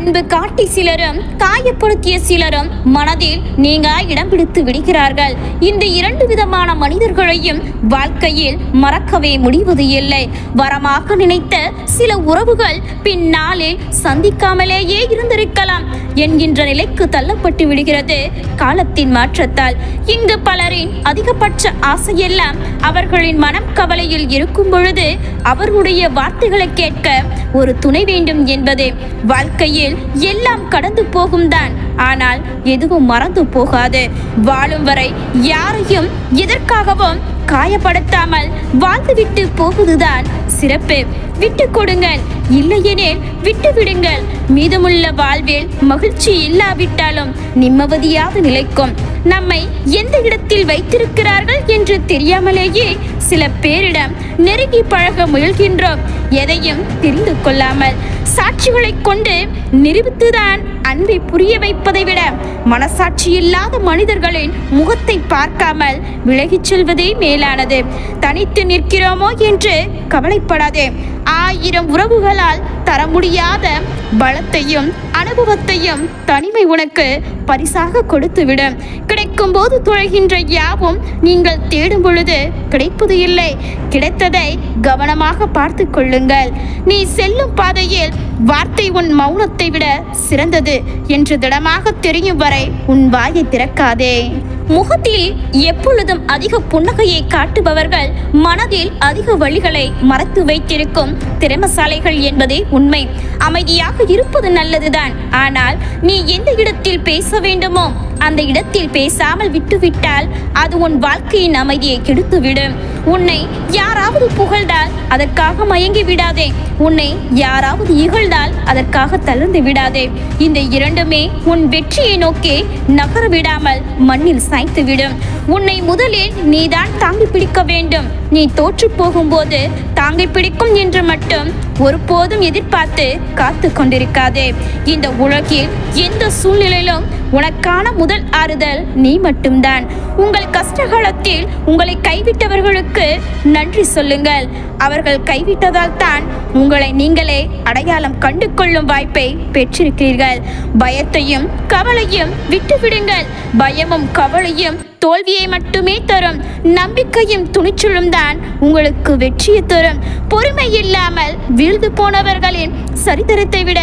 அன்பு காட்டி சிலரும் காயப்படுத்திய சிலரும் மனதில் நீங்க இடம் பிடித்து விடுகிறார்கள். இந்த இரண்டு விதமான மனிதர்களையும் வாழ்க்கையில் மறக்கவே முடிவது இல்லை. வரமாக நினைத்த சில உறவுகள் பின்னாளில் சந்திக்காமலேயே இருந்திருக்கலாம் என்கின்ற நிலைக்கு தள்ளப்பட்டு விடுகிறது காலத்தின் மாற்றத்தால். இங்கு பலரின் அதிகபட்ச ஆசையெல்லாம் அவர்களின் மனம் கவலையில் இருக்கும் பொழுது அவர்களுடைய வார்த்தைகளை கேட்க ஒரு துணை வேண்டும் என்பதே வாழ்க்கையில் எல்லாம் கடந்து போகும் தான். ஆனால் எதுவும் மறந்து போகாது. வாழும் வரை யாரையும் எதற்காகவும் காயப்படுத்தாமல் வாழ்ந்துவிட்டு போவதுதான் சிறப்பு. விட்டு கொடுங்கள் இல்லையெனில் விட்டு விடுங்கள் மீதமுள்ள வாழ்வில் மகிழ்ச்சி இல்லாவிட்டாலும் நிம்மதியாக நிலைக்கும். நம்மை எந்த இடத்தில் வைத்திருக்கிறார்கள் என்று தெரியாமலேயே சில பேரிடம் நெருங்கி பழக முயல்கின்றோம். எதையும் தெரிந்து கொள்ளாமல் சாட்சிகளை கொண்டு நிரூபித்துதான் அன்பை புரிய வைப்பதை விட மனசாட்சி இல்லாத மனிதர்களின் முகத்தை பார்க்காமல் விலகிச் செல்வதே மேலானது. தனித்து நிற்கிறோமோ என்று கவலைப்படாதே. ஆயிரம் உறவுகளால் தர முடியாத பலத்தையும் அனுபவத்தையும் தனிமை உனக்கு பரிசாக கொடுத்துவிடும் கிடைக்கும் போது துழைகின்ற யாவும் நீங்கள் தேடும் பொழுது கிடைப்பது இல்லை. கிடைத்ததை கவனமாக பார்த்து கொள்ளுங்கள். நீ செல்லும் பாதையில் வார்த்தை உன் மௌனத்தை விட சிறந்தது என்று திடமாக தெரியும் வரை உன் வாயை திறக்காதே. முகத்தில் எப்பொழுதும் அதிக புன்னகையை காட்டுபவர்கள் மனதில் அதிக வழிகளை மறைத்து வைத்திருக்கும் திறமசாலைகள் என்பதே உண்மை. அமைதியாக இருப்பது நல்லதுதான். ஆனால் நீ எந்த இடத்தில் பேச வேண்டுமோ அந்த இடத்தில் பேசாமல் விட்டுவிட்டால் அது உன் வாழ்க்கையின் அமைதியை கெடுத்துவிடும். உன்னை யாராவது புகழ்ந்தால் அதற்காக மயங்கி விடாதே. உன்னை யாராவது இகழ்ந்தால் அதற்காக தளர்ந்து விடாதே. இந்த இரண்டுமே உன் வெற்றியை நோக்கி நகர விடாமல் மண்ணில் சாய்த்துவிடும். உன்னை முதலில் நீதான் தாங்கி பிடிக்க வேண்டும். நீ தோற்று போகும்போது தாங்கி பிடிக்கும் என்று மட்டும் ஒருபோதும் எதிர்பார்த்து காத்து கொண்டிருக்காதே. இந்த உலகில் எந்த சூழ்நிலையிலும் உனக்கான முதல் ஆறுதல் நீ மட்டும்தான். உங்கள் கஷ்டகாலத்தில் உங்களை கைவிட்டவர்களுக்கு நன்றி சொல்லுங்கள். அவர்கள் கைவிட்டதால் தான் உங்களை நீங்களே அடையாளம் கண்டு கொள்ளும் வாய்ப்பை பெற்றிருக்கிறீர்கள். பயத்தையும் கவலையும் விட்டுவிடுங்கள். பயமும் கவலையும் தோல்வியை மட்டுமே தரும். நம்பிக்கையும் துணிச்சலும் தான் உங்களுக்கு வெற்றியை தரும். பொறுமை இல்லாமல் வீழ்ந்து போனவர்களின் சரித்திரத்தை விட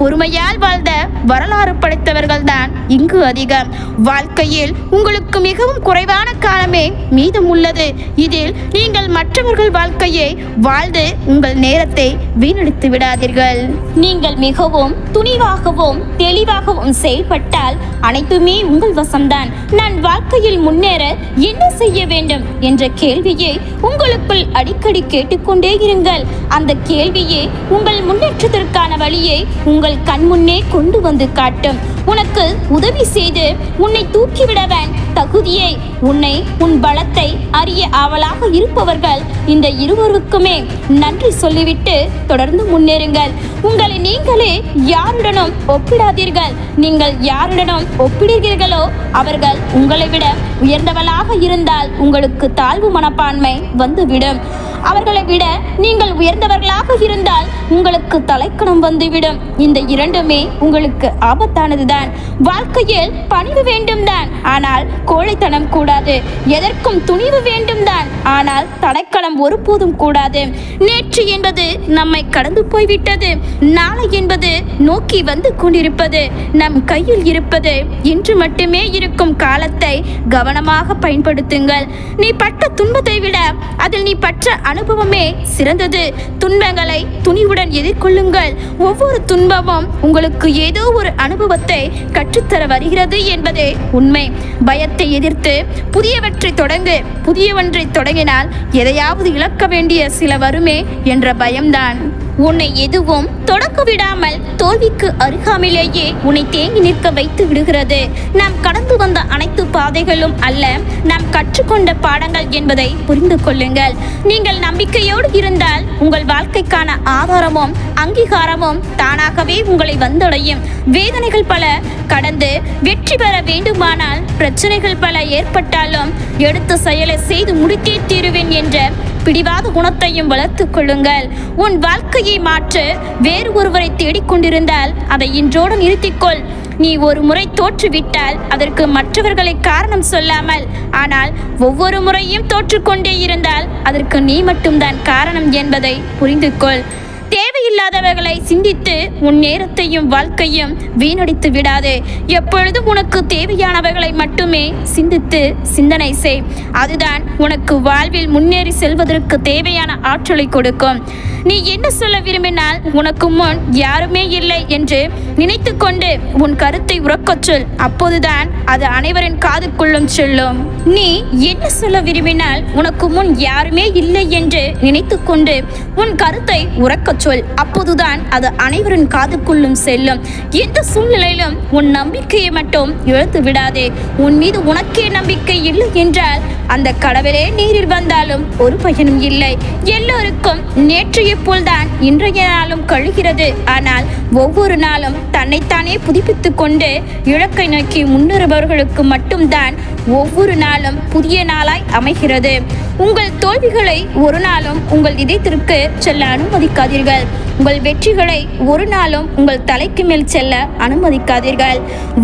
பொறுமையால் வாழ்ந்த வரலாறு படைத்தவர்கள் தான் இங்கு அதிகம். வாழ்க்கையில் உங்களுக்கு மிகவும் குறைவான காலமே மீதம் உள்ளது. இதில் நீங்கள் மற்றவர்கள் வாழ்க்கையை வாழ்ந்து உங்கள் நேரத்தை வீணடித்து விடாதீர்கள். நீங்கள் மிகவும் துணிவாகவும் தெளிவாகவும் செயல்பட்டால் அனைத்துமே உங்கள் வசம்தான். நான் வாழ்க்கையில் முன்னேற என்ன செய்ய வேண்டும் என்ற கேள்வியை உங்களுக்குள் அடிக்கடி கேட்டுக்கொண்டே இருங்கள். அந்த கேள்வியே உங்கள் முன்னேற்றத்தை முன்னேற்றத்திற்கான வழியை உங்கள் கண்முன்னே கொண்டு வந்து காட்டும். உனக்கு உதவி செய்து உன்னை தூக்கிவிடவன் தகுதியை. உன்னை உன் பலத்தை அறிய ஆவலாக இருப்பவர்கள் இந்த இருவருக்குமே நன்றி சொல்லிவிட்டு தொடர்ந்து முன்னேறுங்கள். உங்களை நீங்களே யாருடனும் ஒப்பிடாதீர்கள். நீங்கள் யாருடனும் ஒப்பிடுகிறீர்களோ அவர்கள் உங்களை விட உயர்ந்தவளாக இருந்தால் உங்களுக்கு தாழ்வு மனப்பான்மை வந்துவிடும். அவர்களை விட நீங்கள் உயர்ந்தவர்களாக இருந்தால் உங்களுக்கு தலைக்கணம் வந்துவிடும். இந்த இரண்டுமே உங்களுக்கு ஆபத்தானதுதான். வாழ்க்கையில் பணிவு வேண்டும் தான் ஆனால் கோழைத்தனம் கூடாது. எதற்கும் துணிவு வேண்டும் தான் ஆனால் தடைக்கலம் ஒருபோதும் கூடாது. நேற்று என்பது நம்மை கடந்து போய்விட்டது. நாளை என்பது நோக்கி வந்து கொண்டிருப்பது. நம் கையில் இருப்பது. இன்று மட்டுமே இருக்கும் காலத்தை கவனமாக பயன்படுத்துங்கள். நீ பட்ட துன்பத்தை விட அதில் நீ பற்ற அனுபவமே சிறந்தது. துன்பங்களை துணிவுடன் எதிர்கொள்ளுங்கள். ஒவ்வொரு துன்பமும் உங்களுக்கு ஏதோ ஒரு அனுபவத்தை கற்றுத்தர வருகிறது என்பதே உண்மை. பயத்தை எதிர்த்து புதியவற்றை தொடங்கு. புதியவற்றை தொடங்கினால் எதையாவது இழக்க வேண்டிய சில வருமே என்ற பயம்தான். உன்னை எதுவும் தொடக்க விடாமல் தோல்விக்கு அருகாமையிலேயே உன்னை தேங்கி நிற்க வைத்து விடுகிறது. நாம் கடந்து வந்த அனைத்து பாதைகளும் அல்ல நாம் கற்றுக்கொண்ட பாடங்கள் என்பதை புரிந்து கொள்ளுங்கள். நீங்கள் நம்பிக்கையோடு இருந்தால் உங்கள் வாழ்க்கைக்கான ஆதாரமும் அங்கீகாரமும் தானாகவே உங்களை வந்தடையும். வேதனைகள் பல கடந்து வெற்றி பெற வேண்டுமானால் பிரச்சனைகள் பல ஏற்பட்டாலும் எடுத்த செயலை செய்து முடித்தே தீருவேன் என்ற பிடிவாத குணத்தையும் வளர்த்து கொள்ளுங்கள். உன் வாழ்க்கையை மாற்ற. வேறு ஒருவரை தேடிக்கொண்டிருந்தால் அதை இன்றோடு நிறுத்திக்கொள். நீ ஒரு முறை தோற்றுவிட்டால் அதற்கு மற்றவர்களை காரணம் சொல்லாமல் ஆனால் ஒவ்வொரு முறையும் தோற்றுக்கொண்டே இருந்தால் அதற்கு நீ மட்டும்தான் காரணம் என்பதை புரிந்து கொள் தேவையில்லாதவர்களை சிந்தித்து உன் நேரத்தையும் வாழ்க்கையும் வீணடித்து விடாதே. எப்பொழுதும் உனக்கு தேவையானவர்களை மட்டுமே சிந்தித்து சிந்தனை செய். அதுதான் உனக்கு வாழ்வில் முன்னேறி செல்வதற்கு தேவையான ஆற்றலை கொடுக்கும். நீ என்ன சொல்ல விரும்பினால் உனக்கு முன் யாருமே இல்லை என்று நினைத்து கொண்டு உன் கருத்தை உறக்கச் சொல். அப்போதுதான் அது அனைவரின் காதுக்குள்ளும் செல்லும். நீ என்ன சொல்ல விரும்பினால் உனக்கு முன் யாருமே இல்லை என்று நினைத்து கொண்டு உன் கருத்தை உறக்கச் சொல். அப்போதுதான் அது அனைவரின் காதுக்குள்ளும் செல்லும். எந்த சூழ்நிலையிலும் உன் நம்பிக்கையை மட்டும் இழந்து விடாதே. உன் மீது உனக்கே நம்பிக்கை இல்லை என்றால் அந்த கடவுளே நீரில் வந்தாலும் ஒரு பயனும் இல்லை. எல்லோருக்கும் நேற்றைய போல்தான் இன்றைய நாளும் கழுகிறது. ஆனால் ஒவ்வொரு நாளும் தன்னைத்தானே புதுப்பித்துக் கொண்டு இலக்கை நோக்கி முன்னேறுபவர்களுக்கு மட்டும்தான் ஒவ்வொரு நாளும் புதிய நாளாய் அமைகிறது. உங்கள் தோல்விகளை ஒரு நாளும் உங்கள் இதயத்திற்கு செல்ல அனுமதிக்காதீர்கள். உங்கள் வெற்றிகளை ஒரு நாளும் உங்கள் தலைக்கு மேல் செல்ல அனுமதிக்காதீர்கள்.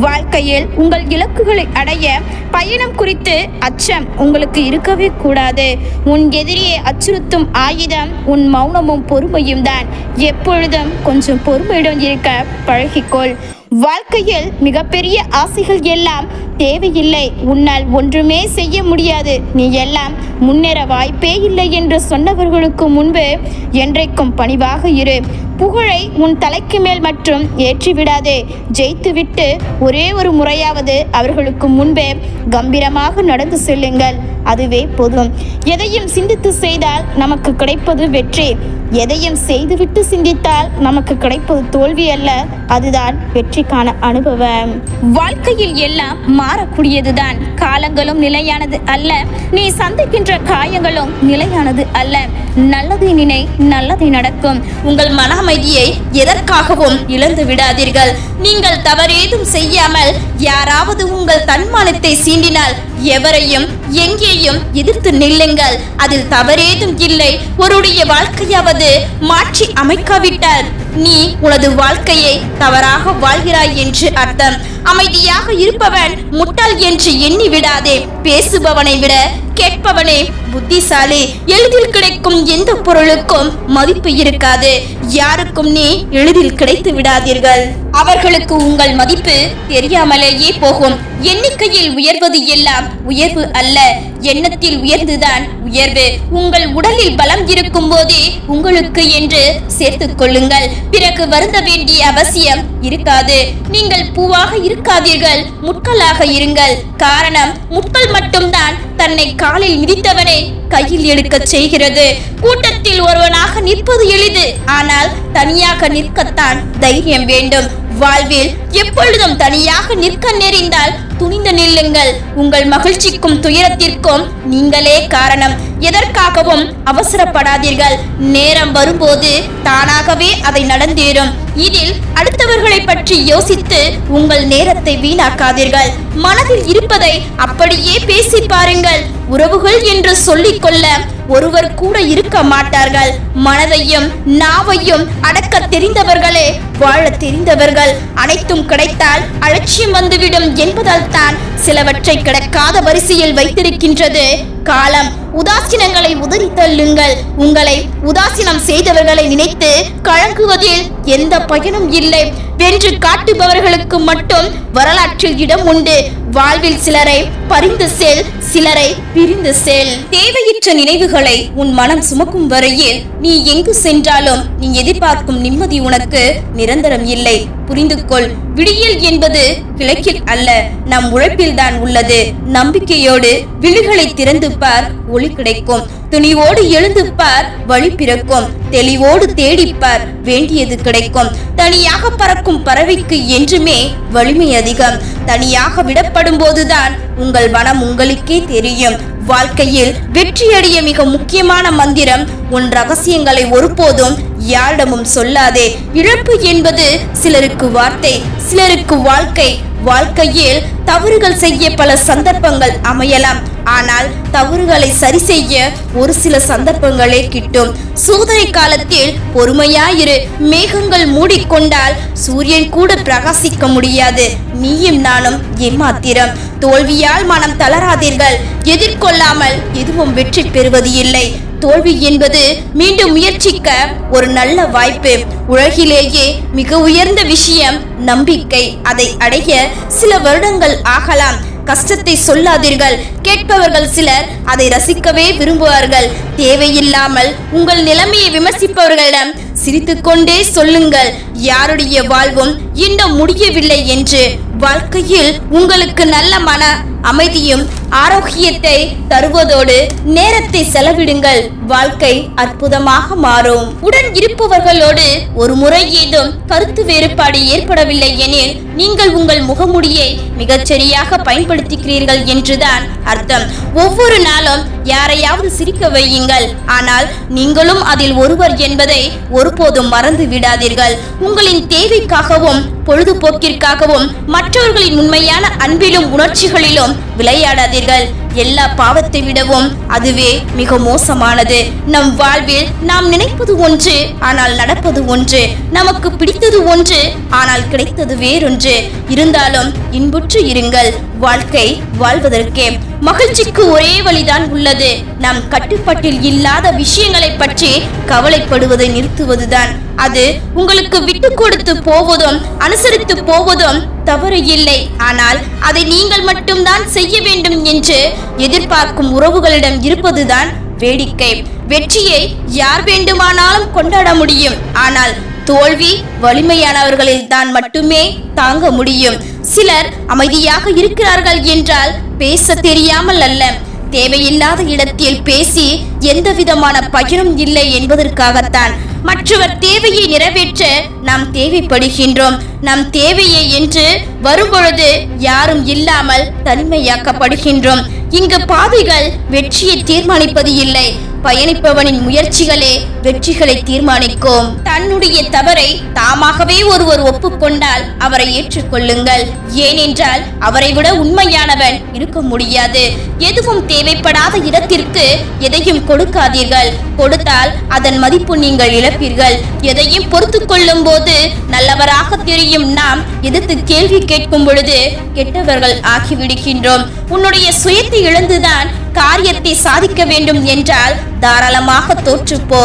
வாழ்க்கையில் உங்கள் இலக்குகளை அடைய பயணம் குறித்து அச்சம் உங்களுக்கு இருக்கவே கூடாது. உன் எதிரியை அச்சுறுத்தும் ஆயுதம் உன் மௌனமும் பொறுமையும் தான் எப்பொழுதும் கொஞ்சம் பொறுமையுடன் இருக்க பழகிக்கொள். வாழ்க்கையில் மிகப்பெரிய ஆசைகள் எல்லாம் தேவையில்லை. உன்னால் ஒன்றுமே செய்ய முடியாது. நீ எல்லாம் முன்னேற வாய்ப்பே இல்லை என்று சொன்னவர்களுக்கு முன்பு என்றைக்கும் பணிவாக இரு. புகழை உன் தலைக்கு மேல் மட்டும் ஏற்றிவிடாதே. ஜெயித்துவிட்டு ஒரே ஒரு முறையாவது அவர்களுக்கு முன்பே கம்பீரமாக நடந்து செல்லுங்கள். அதுவே போதும். எதையும் சிந்தித்து செய்தால் நமக்கு கிடைப்பது வெற்றி. எதையும் செய்துவிட்டு சிந்தித்தால் நமக்கு கிடைப்பது தோல்வி அல்ல. அதுதான் வெற்றிக்கான அனுபவம். வாழ்க்கையில் எல்லாம் மாறக்கூடியதுதான். காலங்களும் நிலையானது அல்ல. நீ சந்திக்கின்ற காயங்களும் நிலையானது அல்ல. நல்லதை நினை நல்லதை நடக்கும். உங்கள் மன அமைதியை எதற்காகவும் இழந்து விடாதீர்கள். நீங்கள் தவறேதும் செய்யாமல் யாராவது உங்கள் தன்மானத்தை சீண்டினால் எவரையும் எங்கேயும் எதிர்த்து நில்லுங்கள். அதில் தவறேதும் இல்லை. ஒருடைய வாழ்க்கையாவது மாற்றி அமைக்காவிட்டால் நீ உனது வாழ்க்கையை தவறாக வாழ்கிறாய் என்று அர்த்தம். அமைதியாக இருப்பவன் முட்டாள் என்று எண்ணி விடாதே. பேசுபவனை விட கேட்பவனே புத்திசாலி. எளிதில் கிடைக்கும் எந்த பொருளுக்கும் மதிப்பு இருக்காது. யாருக்கும் நீ எளிதில் கிடைத்து விடாதீர்கள். அவர்களுக்கு உங்கள் மதிப்பு தெரியாமலேயே போகும். எண்ணிக்கையில் உயர்வது எல்லாம் உயர்வு அல்ல. எண்ணத்தில் உயர்ந்துதான் உயர்வு. உங்கள் உடலில் பலம் இருக்கும் போதே உங்களுக்கு என்று சேர்த்துக் கொள்ளுங்கள். பிறகு வருந்த வேண்டிய அவசியம் இருக்காது. நீங்கள் பூவாக இருக்காதீர்கள். முட்களாக இருங்கள். காரணம் முட்கள் மட்டும்தான் தன்னை காலில் மிதித்தவனை கையில் எடுக்க செய்கிறது. கூட்டத்தில் ஒருவனாக நிற்பது எளிது. ஆனால் தனியாக நிற்கத்தான் தைரியம் வேண்டும். வாழ்வில் எப்பொழுதும் தனியாக நிற்க நேரிந்தால் துணிந்து நில்லுங்கள். உங்கள் மகிழ்ச்சிக்கும் துயரத்திற்கும் நீங்களே காரணம். எதற்காகவும் அவசரப்படாதீர்கள். நேரம் வரும்போது தானாகவே அதை நடந்தேறும். இதில் அடுத்தவர்களை பற்றி யோசித்து உங்கள் நேரத்தை வீணாக்காதீர்கள். மனதில் இருப்பதை அப்படியே பேசி பாருங்கள். உறவுகள் என்று சொல்லிக்கொள்ள ஒருவர் கூட இருக்க மாட்டார்கள். மனதையும் நாவையும் அடக்க தெரிந்தவர்களே வாழ தெரிந்தவர்கள். அனைத்தும் கிடைத்தால் அலட்சியம் வந்துவிடும் என்பதால் தான் சிலவற்றை கிடைக்காத வரிசையில் வைத்திருக்கின்றது. காலம் உதாசீனங்களை உதறி தள்ளுங்கள். உங்களை உதாசீனம் செய்தவர்களை நினைத்து கழங்குவதில் எந்த பயனும் இல்லை. வென்று காட்டுபவர்களுக்கு மட்டும் வரலாற்றில் இடம் உண்டு. வாழ்வில் சிலரை பரிந்து செல் சிலரை பிரிந்து செல். தேவையற்ற நினைவுகளை உன் மனம் சுமக்கும் வரையில் நீ எங்கு சென்றாலும் நீ எதிர்பார்க்கும் நிம்மதி உனக்கு நிரந்தரம் இல்லை. புரிந்து கொள் விடியல் என்பது கிழக்கில் அல்ல நம் உழைப்பில் தான் உள்ளது. நம்பிக்கையோடு விழிகளை திறந்து பார் ஒளி கிடைக்கும். துணிவோடு எழுந்து பார் வழி பிறக்கும். தெளிவோடு தேடிப்பார் வேண்டியது கிடைக்கும். தனியாக பறக்கும் பறவைக்கு என்றுமே வலிமை அதிகம். தனியாக விடப்படும் போதுதான் உங்கள் மனம் உங்களுக்கே தெரியும். வாழ்க்கையில் வெற்றியடைய மிக முக்கியமான மந்திரம் உன் ரகசியங்களை ஒருபோதும் யாரிடமும் சொல்லாதே. இழப்பு என்பது சிலருக்கு வார்த்தை சிலருக்கு வாழ்க்கை. வாழ்க்கையில் தவறுகள் செய்ய பல சந்தர்ப்பங்கள் அமையலாம். ஆனால் தவறுகளை சரி செய்ய ஒரு சில சந்தர்ப்பங்களே கிட்டும். சோதனை காலத்தில் பொறுமையாயிரு. மேகங்கள் மூடிக்கொண்டால் சூரியன் கூட பிரகாசிக்க முடியாது. நீயும் நானும் ஏமாத்திரம். தோல்வியால் மனம் தளராதீர்கள். எதிர்கொள்ளாமல் எதுவும் வெற்றி பெறுவது இல்லை. தோல்வி என்பது மீண்டும் முயற்சிக்க ஒரு நல்ல வாய்ப்பு. உலகிலேயே மிக உயர்ந்த விஷயம் நம்பிக்கை. அதை அடைய சில வருடங்கள் ஆகலாம். கஷ்டத்தை சொல்லாதீர்கள். கேட்பவர்கள் சிலர் அதை ரசிக்கவே விரும்புவார்கள். தேவையில்லாமல் உங்கள் நிலைமையை விமர்சிப்பவர்களிடம் சிரித்துக்கொண்டே சொல்லுங்கள். யாருடைய வாழ்வும் இன்னும் முடியவில்லை என்று. வாழ்க்கையில் உங்களுக்கு நல்ல மன அமைதியும் ஆரோக்கியத்தை தருவதோடு நேரத்தை செலவிடுங்கள். வாழ்க்கை அற்புதமாக மாறும். உடன் இருப்பவர்களோடு ஒரு முறை ஏதும் கருத்து வேறுபாடு ஏற்படவில்லை எனில் நீங்கள் உங்கள் முகமுடியை மிகச்சரியாக பயன்படுத்துகிறீர்கள் என்றுதான் அர்த்தம். ஒவ்வொரு நாளும் யாரையாவது சிரிக்க வையுங்கள். ஆனால் நீங்களும் அதில் ஒருவர் என்பதை ஒருபோதும் மறந்து விடாதீர்கள். உங்களின் தேவைக்காகவும் பொழுதுபோக்கிற்காகவும் மற்றவர்களின் உண்மையான அன்பிலும் உணர்ச்சிகளிலும் விளையாடாதீர்கள். கொள்ளாதீர்கள் எல்லா பாவத்தை விடவும் அதுவே மிக மோசமானது. நம் வாழ்வில் நாம் நினைப்பது ஒன்று ஆனால் நடப்பது ஒன்று நமக்கு பிடித்தது ஒன்று ஆனால் கிடைத்தது வேறொன்று. இருந்தாலும் இன்புற்று இருங்கள் வாழ்க்கை வாழ்வதற்கே. மகிழ்ச்சிக்கு ஒரே வழிதான் உள்ளது. நாம் கட்டுப்பாட்டில் இல்லாத விஷயங்களை பற்றி கவலைப்படுவதை நிறுத்துவதுதான். அது உங்களுக்கு விட்டு கொடுத்து போவதும் அனுசரித்து போவதும் தவறு இல்லை. ஆனால் அதை நீங்கள் மட்டும்தான் செய்ய வேண்டும் என்று எதிர்பார்க்கும் உறவுகளிடம் இருப்பதுதான் வேடிக்கை. வெற்றியை யார் வேண்டுமானாலும் கொண்டாட முடியும். ஆனால் தோல்வி வலிமையானவர்களில் தான் மட்டுமே தாங்க முடியும். சிலர் அமைதியாக இருக்கிறார்கள் என்றால் பேச தெரியாமல் அல்ல. தேவையில்லாத இடத்தில் பேசி எந்த விதமான பயனும் இல்லை என்பதற்காகத்தான். மற்றவர் தேவையை நிறைவேற்ற நாம் தேவைப்படுகின்றோம். நம் தேவையை என்று வரும்பொழுது யாரும் இல்லாமல் தனிமையாக்கப்படுகின்றோம். இங்கு பாதைகள் வெற்றியை தீர்மானிப்பது இல்லை. பயணிப்பவனின் முயற்சிகளே வெற்றிகளை தீர்மானிக்கும். தன்னுடைய தவறை தாமாகவே ஒருவர் ஒப்புக்கொண்டால் அவரை ஏற்றுக்கொள்ளுங்கள். ஏனென்றால் அவரை விட உண்மையானவன் இருக்க முடியாது. எதுவும் தேவைப்படாத இடத்திற்கு எதையும் கொடுக்காதீர்கள். கொடுத்தால் அதன் மதிப்பு நீங்கள் இழப்பீர்கள். எதையும் பொறுத்து கொள்ளும் போது நல்லவராக தெரியும் நாம் எதிர்த்து கேள்வி கேட்கும் பொழுது கெட்டவர்கள் ஆகிவிடுகின்றோம். உன்னுடைய சுயத்தை இழந்துதான் காரியத்தை சாதிக்க வேண்டும் என்றால் தாராளமாக தோற்றுப்போ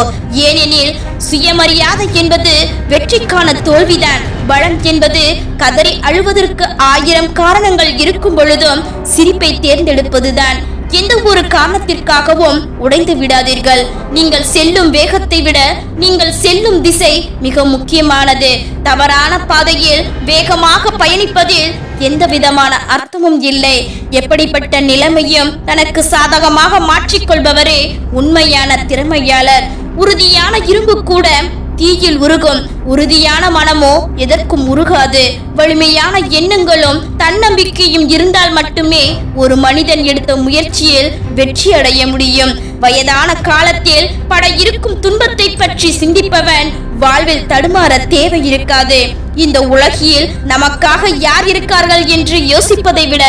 ஏனெனில் சுயமரியாதை என்பது வெற்றிக்கான தோல்விதான். பலம் என்பது கதறி அழுவதற்கு ஆயிரம் காரணங்கள் இருக்கும் பொழுதும் சிரிப்பை தேர்ந்தெடுப்பதுதான். எந்த ஒரு காரணத்திற்காகவும் உடைந்து விடாதீர்கள். நீங்கள் செல்லும் வேகத்தை விட நீங்கள் செல்லும் திசை மிக முக்கியமானது. தவறான பாதையில் வேகமாக பயணிப்பதில் எந்த விதமான அர்த்தமும் இல்லை. எப்படிப்பட்ட நிலைமையும் தனக்கு சாதகமாக மாற்றிக்கொள்பவரே உண்மையான திறமையாளர். உறுதியான இரும்பு கூட தீயில் உருகும். உறுதியான மனமோ எதற்கும் உருகாது. வலிமையான எண்ணங்களும் தன்னம்பிக்கையும் இருந்தால் மட்டுமே ஒரு மனிதன் எடுத்த முயற்சியில் வெற்றி அடைய முடியும். வயதான காலத்தில் பட இருக்கும் துன்பத்தை பற்றி சிந்திப்பவன் வாழ்வில் தடுமாற தேவை இருக்காது. இந்த உலகில் நமக்காக யார் இருக்கார்கள் என்று யோசிப்பதை விட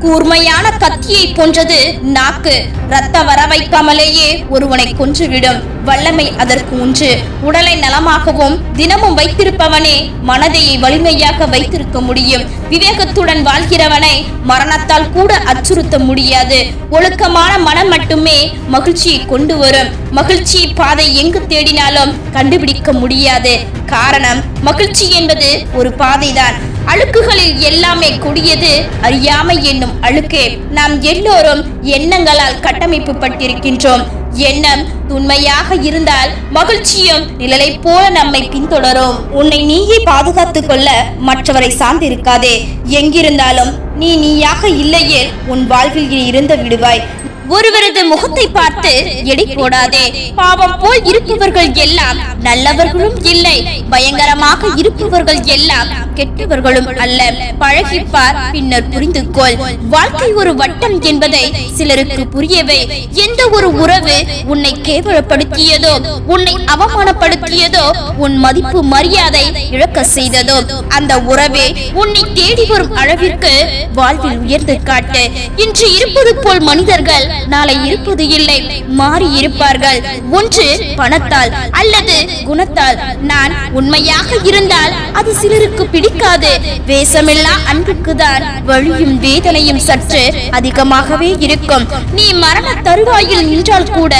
கூர்மையான கத்தியை போன்றது நாக்கு. ரத்த வர வைக்காமலேயே ஒருவனை கொன்றுவிடும். வல்லமை அதற்கு உண்டு. உடலை நலமாகவும் தினமும் வைத்திருப்பவனே மனதையை வலிமையாக வைத்திருக்க முடியும். விவேகத்துடன் வாழ்கிறவனை மரணத்தால் கூட அச்சுறுத்த முடியாது. ஒழுக்கமான மனம் மட்டுமே மகிழ்ச்சியை கொண்டு வரும். மகிழ்ச்சி பாதை எங்கு தேடினாலும் கண்டுபிடிக்க முடியாது. காரணம் மகிழ்ச்சி என்பது ஒரு பாதைதான். அழுக்குகளில் எல்லாமே கொடியது. அறியாமை என்னும் அழுக்கே நாம் எல்லோரும் எண்ணங்களால் கட்டமைப்பு பட்டிருக்கின்றோம் எண்ணம் உண்மையாக இருந்தால் மகிழ்ச்சியும் நிழலை போல நம்மை பின்தொடரும். உன்னை நீயே பாதுகாத்துக் கொள்ள மற்றவரை சார்ந்திருக்காதே. எங்கிருந்தாலும் நீ நீயாக இல்லையே. உன் வாழ்வில் இருந்து விடுவாய் ஒருவரது முகத்தை பார்த்து எடை போடாதே. பாவம் போல் இருப்பவர்கள் எல்லாம் நல்லவர்களும் இல்லை. பயங்கரமாக இருப்பவர்கள் எல்லாம் கெட்டவர்களும் அல்ல. பழகிப்பார் பின்னர் புரிந்து கொள் வாழ்க்கை ஒரு வட்டம் என்பதை சிலருக்கு புரியவே எந்த ஒரு உறவு உன்னை கேவலப்படுத்தியதோ உன்னை அவமானப்படுத்தியதோ உன் மதிப்பு மரியாதை இழக்க செய்ததோ அந்த உறவே உன்னை தேடி வரும் அளவிற்கு வாழ்வில் உயர்ந்து காட்டு. இன்று இருப்பது போல் மனிதர்கள் நாளை இருப்பது இல்லை. மாறி இருப்பார்கள். ஒன்று பணத்தால் அல்லது குணத்தால். நான் உண்மையாக இருந்தால் அது சிலருக்கு பிடிக்காது. வேஷமில்லா அன்புக்கு தான் வழியும் வேதனையும் சற்று அதிகமாகவே இருக்கும். நீ மரண தருவாயில் நின்றால் கூட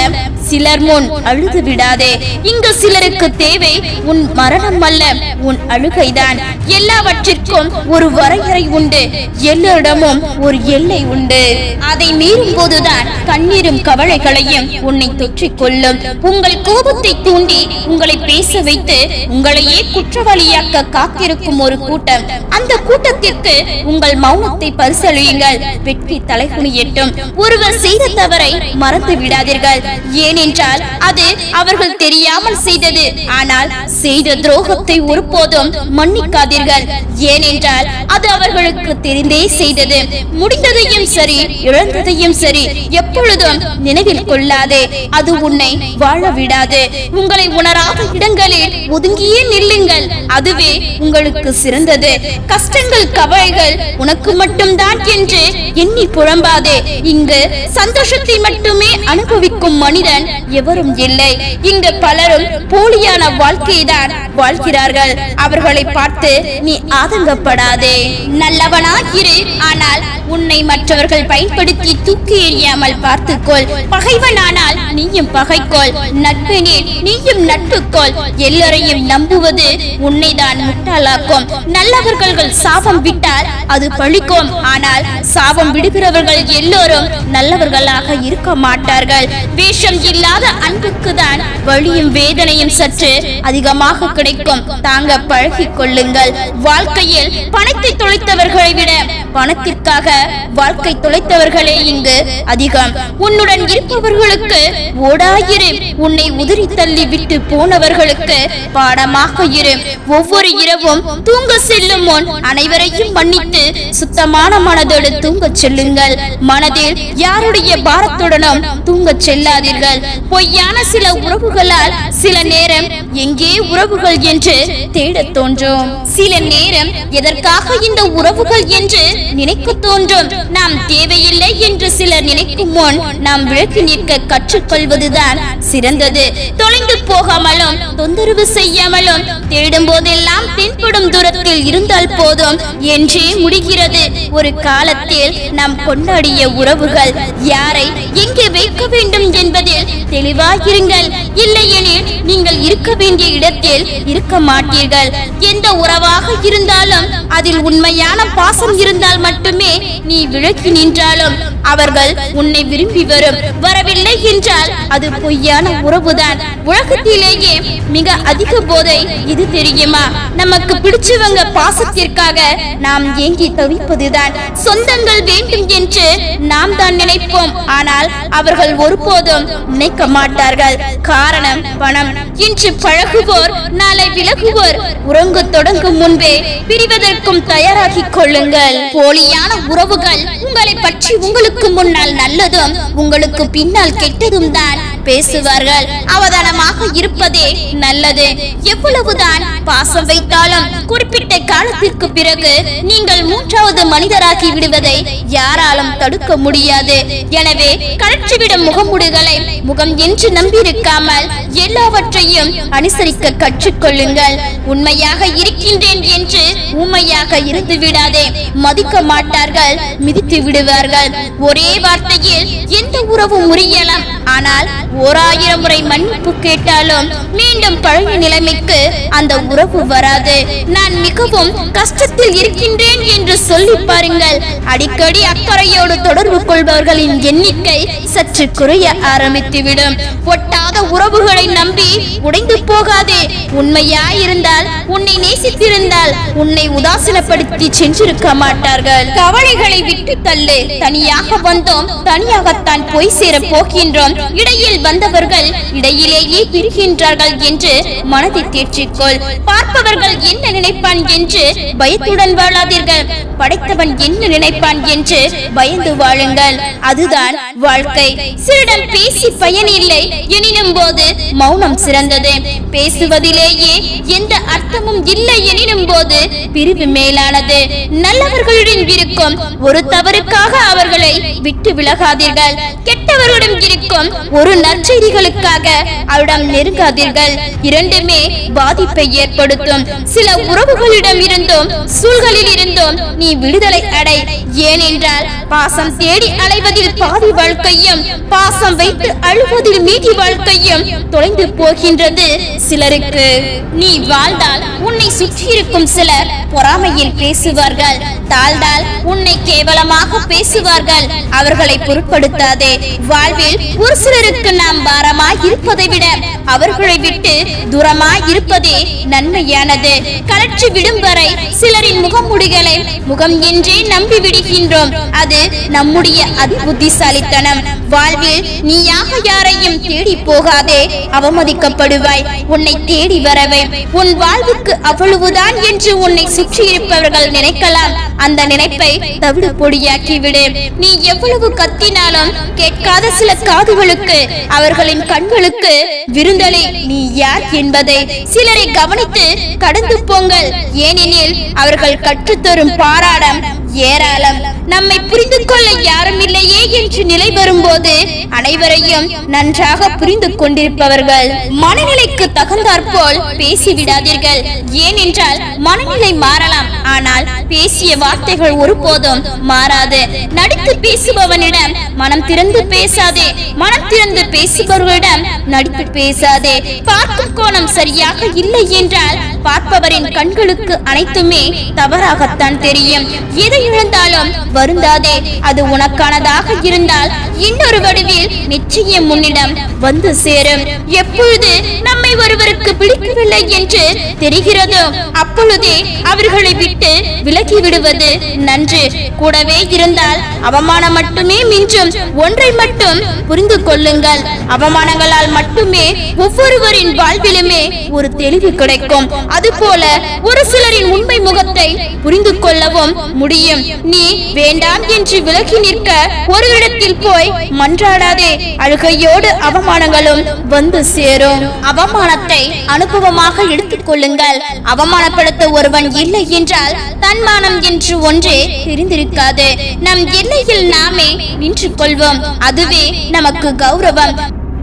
சிலர் முன் அழுது விடாதே. இங்கு சிலருக்கு தேவை உன் மரணம் அல்ல உன் அழுகைதான். எல்லாவற்றிற்கும் ஒரு வரையறை உண்டு. எல்லோரிடமும் ஒரு எல்லை உண்டு. அதை மீறும் போதுதான் கண்ணீரும் கவலைகளையும் உன்னை தொற்றிக் கொள்ளும். உங்கள் கோபத்தை தூண்டி உங்களை பேச வைத்து உங்களையே குற்றவாளியாக்க காத்திருக்கும் ஒரு கூட்டம். அந்த கூட்டத்திற்கு உங்கள் மௌனத்தை பரிசளியுங்கள். வெற்றி தலைகுனியட்டும் ஒருவர் செய்த தவறை மறந்து விடாதீர்கள். ஏனென்றால் அது அவர்கள் தெரியாமல் செய்தது. ஆனால் செய்த துரோகத்தை ஒருபோதும் மன்னிக்காதீர்கள். ஏனென்றால் அது அவர்களுக்கு தெரிந்தே செய்தது. முடிந்ததையும் சரி இழந்ததையும் சரி எப்பொழுதும் நினைவில் கொள்ளாதே. அது உன்னை வாழ விடாது. உங்களை உணராத இடங்களில் ஒதுங்கியே நில்லுங்கள். அதுவே உங்களுக்கு சிறந்தது. கஷ்டங்கள் கவலைகள் உனக்கு மட்டும்தான் என்று எண்ணி புழம்பாதே இங்கு சந்தோஷத்தை மட்டுமே அனுபவிக்கும் மனிதன் எவரும் இல்லை. இங்கு பலரும் போலியான வாழ்க்கையை தான் வாழ்கிறார்கள். அவர்களை பார்த்து நீ ஆதங்கப்படாதே. நல்லவனாயிரு ஆனால் உன்னை மற்றவர்கள் பயன்படுத்தி தூக்கி எறியாமல் பார்த்துக்கொள். பகைவனானால் நீயும் பகைக்கொள். நட்பெனில் நீயும் நட்புக்கோள். எல்லோரையும் நம்புவது உன்னைதான் முட்டாளாக்கும். நல்லவர்கள் சாபம் விட்டால் அது பழிக்கும். ஆனால் சாபம் விடுகிறவர்கள் எல்லோரும் நல்லவர்களாக இருக்க மாட்டார்கள். வேஷம் இல்லாத அன்புக்கு தான் வழியும் வேதனையும் சற்று அதிகமாக கிடைக்கும். தாங்க பழகிக் கொள்ளுங்கள் வாழ்க்கையில் பணத்தை தொலைத்தவர்களை விட பணத்திற்காக வாழ்க்கை தொலைத்தவர்களே இங்கு அதிகம். உன்னுடன் இருப்பவர்களுக்கு ஓடாயிரு. உன்னை உதிரி தள்ளி விட்டு போனவர்களுக்கு பாடமாக இரு. ஒவ்வொரு இரவும் தூங்க செல்லும் முன் அனைவரையும் மன்னித்து சுத்தமான மனதோடு தூங்க செல்லுங்கள். மனதில் யாருடைய பாரத்துடனும் தூங்க செல்லாதீர்கள். பொய்யான சில உறவுகளால் சில நேரம் எங்கே உறவுகள் என்று தேடத் தோன்றும். சில நேரம் எதற்காக இந்த உறவுகள் என்று நினைக்க தோன்றும். நாம் தேவையில்லை என்று சிலர் நினைக்கும் முன் நாம் விளக்கி நிற்க கற்றுக்கொள்வதுதான் சிறந்தது. தொலைந்து போகாமலும் தொந்தரவு செய்யாமலும் தேடும் போதெல்லாம் தென்படும் தூரத்தில் இருந்தால் போதும் என்றே முடிகிறது. ஒரு காலத்தில் நாம் கொண்டாடிய உறவுகள் யாரை எங்கே வைக்க வேண்டும் என்பதில் தெளிவாயிருங்கள் இல்லையெனில் நீங்கள் இருக்க வேண்டிய இடத்தில் இருக்க மாட்டீர்கள். எந்த உறவாக இருந்தாலும் அதில் உண்மையான பாசம் இருந்தால் மட்டுமே நீ விளக்கி நின்றாலும் அவர்கள் உன்னை விரும்பி வரும். வரவில்லை என்றால் அது பொய்யான உறவுதான். உலகத்திலேயே மிக அதிக போதை இது தெரியுமா? நமக்கு பிடிச்சவங்க பாசத்திற்காக நாம் ஏங்கி தவிப்பதுதான். சொந்தங்கள் வேண்டும் என்று நாம் தான் நினைப்போம். ஆனால் அவர்கள் ஒருபோதும் நினைக்க மாட்டார்கள். காரணம் பணம். இன்று பழகுவோர் நாளை விலகுவோர் உறங்க தொடங்கும் முன்பே பிரிவதற்கும் தயாராகிக் கொள்ளுங்கள். போலியான உறவுகள் உங்களை பற்றி உங்களுக்கு முன்னால் நல்லதும் உங்களுக்கு பின்னால் கெட்டதும் தான். பேசுவார்கள். அவதானமாக இருப்பதே நல்லது. எவ்வளவுதான் பாசம் வைத்தாலும் குறிப்பிட்ட காலத்திற்கு பிறகு நீங்கள் மூன்றாவது மனிதராகி விடுவதை யாராலும் தடுக்க முடியாது. எனவே கழற்றிவிடும் முகமுடுகளை முகம் என்று நம்பியிருக்காமல் எல்லாவற்றையும் அனுசரிக்க கற்றுக்கொள்ளுங்கள். உண்மையாக இருக்கின்றேன் என்று உண்மையாக இருந்து விடாதே மதிக்க மாட்டார்கள் மிதித்து விடுவார்கள். ஒரே வார்த்தையில் எந்த உறவும் முறியலாம். ஆனால் ஓராயிரம் முறை மன்னிப்பு கேட்டாலும் மீண்டும் பழைய நிலைமைக்கு அந்த உறவு வராது. நான் மிகவும் கஷ்டத்தில் இருக்கின்றேன் என்று சொல்லி பாருங்கள். அடிக்கடி அக்கறையோடு தொடர்பு கொள்பவர்களின் எண்ணிக்கை சற்று குறைய ஆரம்பித்துவிடும். ஒட்டாத உறவுகளை நம்பி உடைந்து போகாதே. உண்மையாயிருந்தால் உன்னை நேசித்திருந்தால் உன்னை உதாசீனப்படுத்தி சென்றிருக்க மாட்டார்கள். கவலைகளை விட்டு தள்ளு. தனியாக வந்தோம் தனியாகத்தான் போய் சேர போகின்றோம். இடையில் வந்தவர்கள் இடையிலேயே பிரிகின்றார்கள் என்று மனதை தேற்றிக்கொள். பார்ப்பவர்கள் என்ன நினைப்பான் என்று பயத்துடன் வாழாதீர்கள். படைத்தவன் என்ன நினைப்பான் என்று பயந்து வாழுங்கள். அதுதான் வாழ்க்கை. சிறிடம் பேசி இல்லை எனினும் போது மௌனம் சிறந்தது. பேசுவதிலேயே எந்த அர்த்தமும் இல்லை. எனினும் போது பிரிவு மேலானது. நல்லவர்களுடன் இருக்கும். ஒரு தவறுக்காக அவர்களை விட்டு விலகாதீர்கள். கெட்டவர்களிடம் இருக்கும். ஒரு நற்செய்திகளுக்காக அவரிடம் நெருங்காதீர்கள். இரண்டுமே பாதிப்பை ஏற்படுத்தும். சில உறவுகளிடம் இருந்தும் சூழ்களில் இருந்தும் நீ விடுதலை அடை. ஏனென்றால் பாசம் தேடி அலைவதில் பாதி வாழ்க்கையும் பாசம் வைத்து அழுவதில் மீதி வாழ்க்கையும் தொலைந்து போகின்றது சிலருக்கு. நீ வாழ்ந்தால் உன்னை சுற்றி இருக்கும் சிலர் பொறாமையில் பேசுவார்கள். தாழ்ந்தால் உன்னை கேவலமாக பேசுவார்கள். அவர்களை பொருட்படுத்தாதே. வாழ்வில் ஒரு சிலருக்கு நாம் பாரமாய் இருப்பதை விட அவர்களை விட்டு தூரமாய் இருப்பதே நன்மையானது. கலற்றி விடும் வரை சிலரின் முகமுடிகளை முகம் என்றே நம்பி விடுகின்றோம். அது நம்முடைய அதிபுத்திசாலித்தனம் வாழ்வில் நீயாக யாரையும் தேடி போகாதே அவமதிக்கப்படுவாய். உன்னை தேடி வரவே. உன் வாழ்வுக்கு அவ்வளவுதான் என்று உன்னை சுற்றி இருப்பவர்கள் நினைக்கலாம். அந்த நினைப்பை தவிடு பொடியாக்கி விடு நீ எவ்வளவு கத்தினாலும் கேட்காத சில காது காதுகளுக்கு அவர்களின் கண்களுக்கு விருந்தலை. நீ யார் என்பதை சிலரை கவனித்து கடந்து போங்கள். ஏனெனில் அவர்கள் கற்றுத்தரும் பாராடம் ஏராளம். நம்மை புரிந்து கொள்ள யாரும் இல்லையே என்று நிலை வரும்போது அனைவரையும் நன்றாக புரிந்து கொண்டிருப்பவர்கள் மனநிலைக்கு தகுந்தாற்போல் பேசிவிடாதீர்கள். ஏனென்றால் மனநிலை மாறலாம் ஆனால் பேசிய வார்த்தைகள் ஒருபோதும் மாறாது. நடித்து பேசுபவனிடம் மனம் திறந்து பேசாதே. மனம் திறந்து பேசுபவர்களிடம் நடித்து பேசாதே. பார்க்கும் கோணம் சரியாக இல்லை என்றால் பார்ப்பவரின் கண்களுக்கு அனைத்துமே தவறாகத்தான் தெரியும். எதை இழந்தாலும் வருந்தாதே அது உனக்கானதாக இருந்தால் இன்னொரு வடிவில் நிச்சயம் உன்னிடம் வந்து சேரும். எப்பொழுது நம்மை ஒருவருக்கு பிடிக்கவில்லை என்று தெரிகிறதோ அப்பொழுதே அவர்களை விட்டு விலகி விடுவது நன்று. கூடவே இருந்தால் அவமானம் மட்டுமே மிஞ்சும். ஒன்றை மட்டும் புரிந்து கொள்ளுங்கள். அவமானங்களால் மட்டுமே ஒவ்வொருவரின் வாழ்விலுமே ஒரு தெளிவு கிடைக்கும். அதுபோல ஒரு சிலரின் உண்மை முகத்தை புரிந்து கொள்ளவும் முடியும். நீ வேண்டாம் என்று விலகி நிற்க ஒரு இடத்தில் போய் மன்றாடாதே. அழுகையோடு அவமானங்களும் வந்து சேரும். அவமானத்தை அனுபவமாக எடுத்துக் கொள்ளுங்கள். அவமானப்படுத்த ஒருவன் இல்லை என்றால் தன்மானம் என்று ஒன்றே தெரிந்திருக்காது. நம் எல்லையில் நாமே நின்று கொள்வோம். அதுவே நமக்கு கௌரவம்.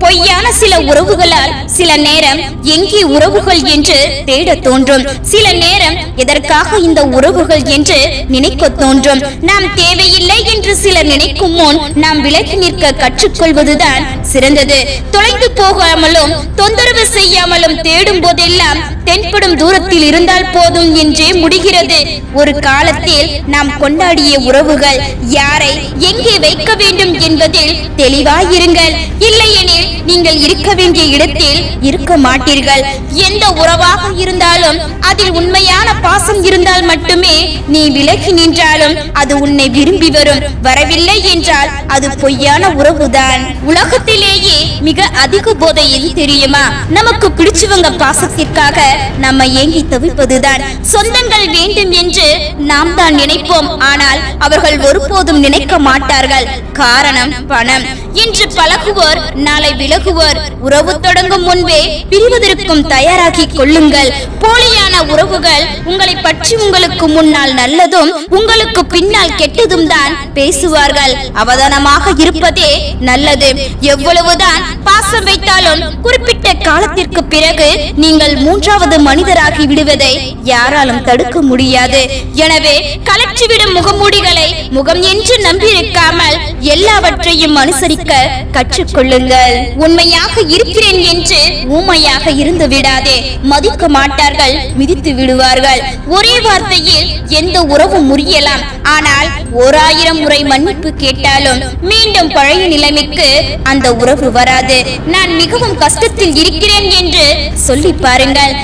பொய்யான சில உறவுகளால் சில நேரம் எங்கே உறவுகள் என்று தேட தோன்றும். சில நேரம் எதற்காக இந்த உறவுகள் என்று நினைக்க தோன்றும். நாம் தேவையில்லை என்று சிலர் நினைக்கும் முன் நாம் விலகி நிற்க கற்றுக்கொள்வதுதான் சிறந்தது. தொலைந்து போகாமலும் தொந்தரவு செய்யாமலும் தேடும் போதெல்லாம் தென்படும் தூரத்தில் இருந்தால் போதும் என்றே முடிகிறது. ஒரு காலத்தில் நாம் கொண்டாடிய உறவுகள் யாரை எங்கே வைக்க வேண்டும் என்பதில் தெளிவாயிருங்கள். இல்லையெனில் நீங்கள் இருக்க வேண்டிய இடத்தில் இருக்க மாட்டீர்கள். எந்த உறவாக இருந்தாலும் அதில் உண்மையான பாசம் இருந்தால் மட்டுமே நீ விலகி நின்றாலும் அது உன்னை விரும்பி வரும். வரவில்லை என்றால் அது பொய்யான உறவுதான். உலகத்திலேயே மிக அதிக போதையில் தெரியுமா? நமக்கு பிடிச்சவங்க பாசத்திற்காக நம்ம ஏங்கி தவிப்பதுதான். சொந்தங்கள் வேண்டும் என்று நாம் தான் நினைப்போம். ஆனால் அவர்கள் ஒருபோதும் நினைக்க மாட்டார்கள். காரணம் பணம். இன்று பழகுவோர் நாளை விலகுவோர். உறவு தொடங்கும் முன்பே பிரிவதற்கும் தயாராகி கொள்ளுங்கள். போலியான உறவுகள் உங்களை பற்றி உங்களுக்கு முன்னால் நல்லதும் உங்களுக்கு பின்னால் கெட்டதும் தான் பேசுவார்கள். அவதானமாக இருப்பதே நல்லது. எவ்வளவுதான் பாசம் வைத்தாலும் குறிப்பிட்ட காலத்திற்கு பிறகு நீங்கள் மூன்றாவது மனிதராகி விடுவதை யாராலும் தடுக்க முடியாது. எனவே கலற்றிவிடும் முகமூடிகளை முகம் என்று நம்பியிருக்காமல் எல்லாவற்றையும் அனுசரிக்க கற்றுக்கொள்ளுங்கள். உண்மையாக இருக்கிறேன் என்று ஊமையாக இருந்து விடாதே. மதிக்க மாட்டார்கள் மிதித்து விடுவார்கள். ஒரே வார்த்தையில் எந்த உறவும் முறியலாம். ஆனால் ஓர் ஆயிரம் முறை மன்னிப்பு கேட்டாலும் மீண்டும் பழைய நிலைமைக்கு அந்த உறவு வராது. நான் மிகவும் கஷ்டத்தில் இருக்கிறேன் என்று சொல்லி பாருங்கள்.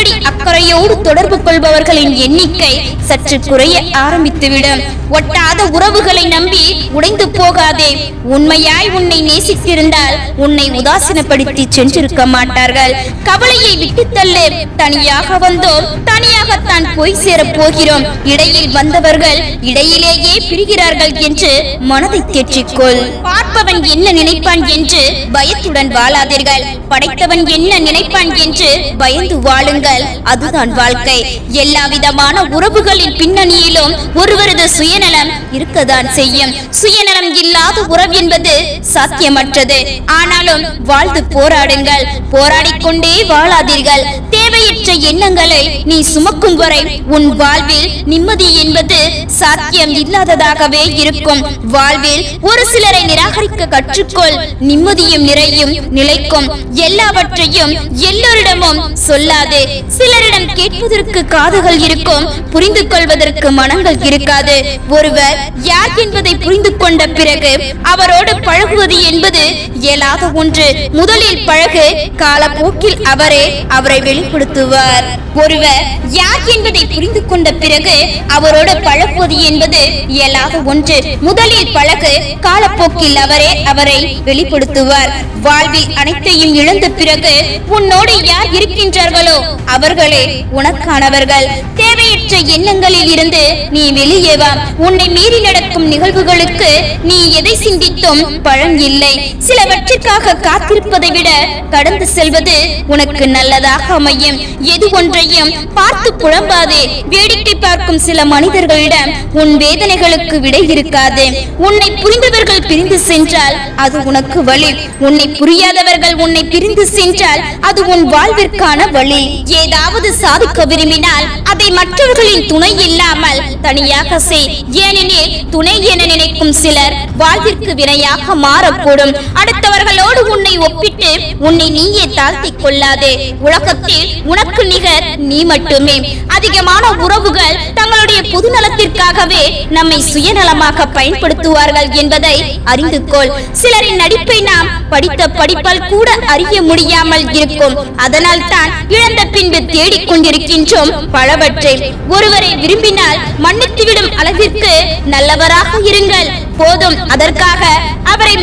அடிக்கடி அக்கறையோடு தொடர்பு கொள்பவர்களின் எண்ணிக்கை சற்று குறைய ஆரம்பித்துவிடும். ஒட்டாத உறவுகளை நம்பி உடைந்து போகாதே. உண்மையாய் உன்னை நேசித்திருந்தால் உன்னை உதாசீனப்படுத்தி சென்றிருக்க மாட்டார்கள். கவலையை விட்டு தள்ளு. தனியாக வந்தோம் தனியாகத்தான் போய் சேரப் போகிறோம். இடையில் வந்தவர்கள் இடையிலேயே பிரிகிறார்கள் என்று மனதை தேற்றிக்கொள். பார்ப்பவன் என்ன நினைப்பான் என்று பயத்துடன் வாழாதீர்கள். படைத்தவன் என்ன நினைப்பான் என்று பயந்து வாழுங்கள். அதுதான் வாழ்க்கை. எல்லா விதமான உறவுகளின் பின்னணியிலும் ஒருவரது சுயநலம் இருக்கதான் செய்யும். சுயநலம் இல்லாத உறவு என்பது சாத்தியமற்றது. ஆனாலும் வாழ்ந்து போராடுங்கள். போராடிக்கொண்டே வாழாதீர்கள். தேவையற்ற எண்ணங்களை நீ சுமக்கும் வரை உன் வாழ்வில் நிம்மதி என்பது சாத்தியம் இல்லாததாகவே இருக்கும். வாழ்வில் ஒரு சிலரை நிராகரிக்க கற்றுக்கொள். நிம்மதியும் நிறையும் நிலைக்கும். எல்லாவற்றையும் எல்லோரிடமும் சொல்லாதே. சிலரிடம் கேட்பதற்கு காதுகள் இருக்கும் புரிந்து கொள்வதற்கு மனங்கள் இருக்காது. ஒருவர் யார் என்பதை புரிந்து கொண்ட பிறகு அவரோடு பழகுவது என்பது இயலாத ஒன்று. முதலில் பழகு காலப்போக்கில் அவரே அவரை வெளிப்படுத்துவார். ஒருவர் யார் என்பதை புரிந்து கொண்ட பிறகு அவரோடு பழகுவது என்பது இயலாத ஒன்று. முதலில் பழகு காலப்போக்கில் அவரே அவரை வெளிப்படுத்துவார். வாழ்வில் அனைத்தையும் இழந்த பிறகு உன்னோடு யார் இருக்கின்றார்களோ அவர்களே உனக்கானவர்கள். தேவையற்ற எண்ணங்களில் இருந்து நீ வெளியே வா. உன்னை மீறி நடக்கும் நிகழ்வுகளுக்கு நீ எதை சிந்தித்தும் பழம் இல்லை. சிலவற்றிற்காக காத்திருப்பதை விட கடந்து செல்வது உனக்கு நல்லதாக அமையும். எது ஒன்றையும் பார்த்து புலம்பாதே. வேடிக்கை பார்க்கும் சில மனிதர்களிடம் உன் வேதனைகளுக்கு விடை இருக்காது. உன்னை புரிந்தவர்கள் பிரிந்து சென்றால் அது உனக்கு வழி உன்னை புரியாதவர்கள் உன்னை பிரிந்து சென்றால் அது உன் வாழ்விற்கான வழி. ஏதாவது சாதிக்க விரும்பினால் அதை மற்றவர்களின் துணை இல்லாமல் தனியாக செய். ஏனெனில் துணை என நினைக்கும் சிலர் வாழ்விற்கு வினையாக மாறக்கூடும். அடுத்தவர்களோடு உன்னை ஒப்பிட்டு உன்னை நீயே தாழ்த்திக் கொள்ளாதே. உலகத்தில் உனக்கு நிகர் நீ மட்டுமே. அதிகமான உறவுகள் தங்களுடைய பொதுநலத்திற்காகவே நம்மை சுயநலமாக பயன்படுத்துவார்கள் என்பதை அறிந்து கொள் சிலரின் நடிப்பை நாம் படித்த படிப்பால் கூட அறிய முடியாமல் இருக்கும். அதனால் தான் இழந்த பின்பு தேடிக் கொண்டிருக்கின்றோம் பலவற்றை ஒருவரை விரும்பினால் மன்னித்துவிடும் அளவிற்கு நல்லவராக இருங்கள். போதும் அதற்காக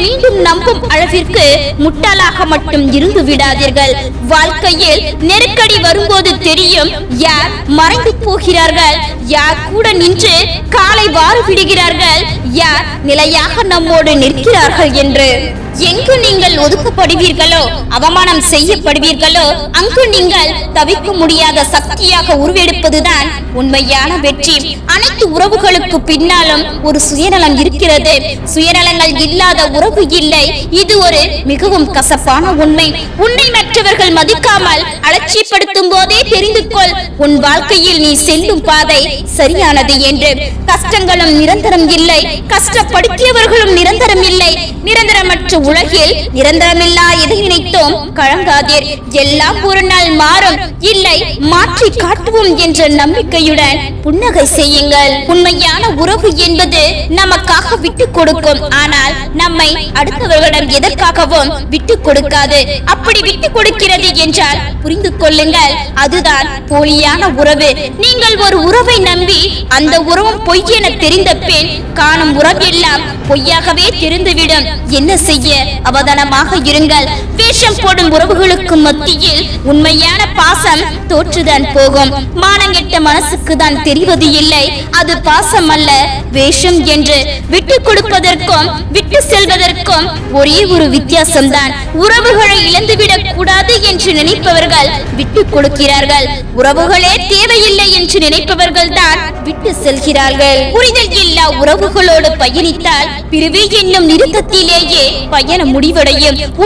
மீண்டும் நம்பும் அளவிற்கு முட்டாளாக மட்டும் இருந்து விடாதீர்கள். வாழ்க்கையில் நெருக்கடி வரும்போது தெரியும் யார் மறைந்து போகிறார்கள் யார் கூட நின்று காலை வாறு விடுகிறார்கள் யார் நிலையாக நம்மோடு நிற்கிறார்கள் என்று. எங்கு நீங்கள் ஒதுக்கப்படுவீர்களோ அவமானம் செய்யப்படுவீர்களோ அங்கு நீங்கள் தவிக்க முடியாத சக்தியாக உருவெடுப்பதுதான் உண்மையான வெற்றி. அனைத்து உறவுகளுக்கு பின்னாலும் ஒரு சுயநலம் இருக்கிறது. சுயநலங்கள் இல்லாத உறவு இல்லை. இது ஒரு மிகவும் கசப்பான உண்மை. உன்னை மற்றவர்கள் மதிக்காமல் அலட்சியப்படுத்தும் போதே தெரிந்து கொள் உன் வாழ்க்கையில் நீ செல்லும் பாதை சரியானது என்று. கஷ்டங்களும் நிரந்தரம் இல்லை. கஷ்டப்படுத்தியவர்களும் நிரந்தரம் இல்லை. நிரந்தரமற்ற உலகில் நிரந்தரமில்லா எதை நினைத்தோம்? கழங்காதீர் எல்லாம் ஒரு நாள் மாறும். இல்லை மாற்றி காட்டுவோம் என்ற நம்பிக்கையுடன் புன்னகை செய்யுங்கள். உண்மையான உறவு என்பது நமக்காக விட்டு கொடுக்கும். ஆனால் நம்மை அடுத்தவர்களிடம் எதற்காகவும் விட்டு கொடுக்காது. அப்படி விட்டு கொடுக்கிறது என்றால் புரிந்து கொள்ளுங்கள் அதுதான் போலியான உறவு. உறவு நீங்கள் ஒரு உறவை நம்பி அந்த உறவும் பொய் என தெரிந்த பின் காணும் உறவெல்லாம் பொய்யாகவே தெரிந்துவிடும். என்ன செய்ய? அவதானமாக இருங்கள். வேஷம் போடும் உறவுகளுக்கு மத்தியில் உண்மையான பாசம் தோற்றுதான் போகும். மானங்கெட்ட மனசுக்கு தான் தெரிவது இல்லை. அது பாசம் அல்ல வேஷம் என்று விட்டு கொடுப்பதற்கும் விட்டு செல்வதற்கும் ஒரே ஒரு வித்தியாசம்தான். உறவுகளை இழந்துவிடக் கூடாது என்று நினைப்பவர்கள் விட்டு கொடுக்கிறார்கள். உறவுகளே தேவையில்லை என்று நினைப்பவர்கள் தான் விட்டு செல்கிறார்கள். புரிதல் இல்லா உறவுகளோடு பயணித்தால் பிரிவு என்னும் நிறுத்தத்திலேயே பயணம் முடிவடையும்.